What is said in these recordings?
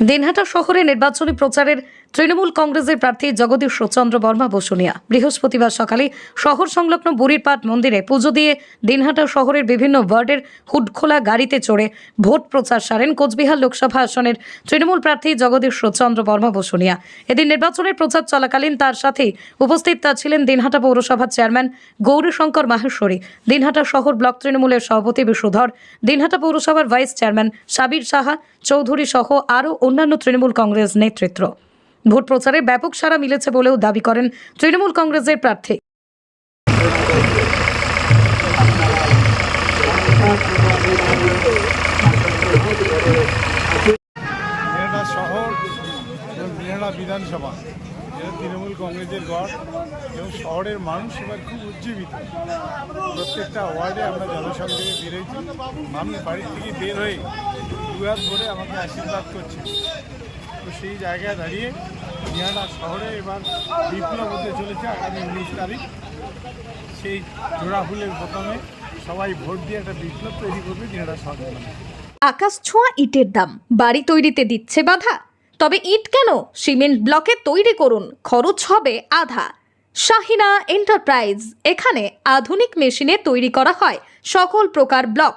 দিনহাটা শহরে নির্বাচনী প্রচারের তৃণমূল কংগ্রেসের প্রার্থী জগদীশ চন্দ্র বর্মা বসুনিয়া বৃহস্পতিবার সকালে শহর সংলগ্ন বুড়িরপাট মন্দিরে পুজো দিয়ে দিনহাটা শহরের বিভিন্ন ওয়ার্ডের হুডখোলা গাড়িতে চড়ে ভোট প্রচার সারেন কোচবিহার লোকসভা আসনের তৃণমূল প্রার্থী জগদীশ চন্দ্র বর্মা বসুনিয়া এদিন নির্বাচনের প্রচার চলাকালীন তার সাথে উপস্থিত ছিলেন দিনহাটা পৌরসভার চেয়ারম্যান গৌরীশঙ্কর মাহেশ্বরী, দিনহাটা শহর ব্লক তৃণমূলের সভাপতি বিশুধর, দিনহাটা পৌরসভার ভাইস চেয়ারম্যান সাবির সাহা, চৌধুরী সহ আরও অন্যান্য তৃণমূল কংগ্রেস নেতৃত্ব। ভোট প্রচারে ব্যাপক সাড়া মিলেছে বলেও দাবি করেন তৃণমূল কংগ্রেসের প্রার্থী। বিধানসভা তৃণমূল কংগ্রেসের গড় এবং শহরের মানুষ এবার খুব উজ্জীবিত। প্রত্যেকটা ওয়ার্ডে আমরা জনসংযোগে বেরোয়েছি আমি বাড়ির থেকে বের হয়ে দুহাত ভরে আমাকে আশীর্বাদ করছে তো সেই জায়গায় দাঁড়িয়ে মেয়েরা শহরে এবার বিপ্লব হতে চলেছে আগামী উনিশ তারিখ। সেই জোড়া ফুলের প্রথমে সবাই ভোট দিয়ে একটা বিপ্লব তৈরি করবে মেয়েরা শহরে আকাশ ছোঁয়া ইটের দাম, বাড়ি তৈরিতে দিচ্ছে বাধা। তবে ইট কেন? সিমেন্ট ব্লকে তৈরি করুন, খরচ হবে আধা। শাহিনা এন্টারপ্রাইজ, এখানে আধুনিক মেশিনে তৈরি করা হয় সকল প্রকার ব্লক।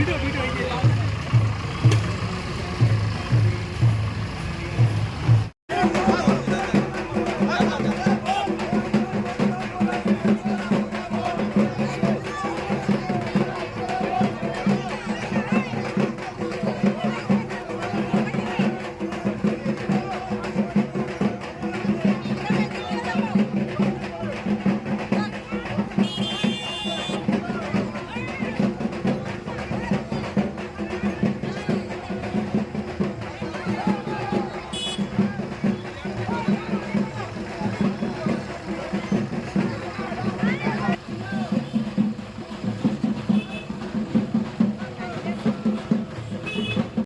Video video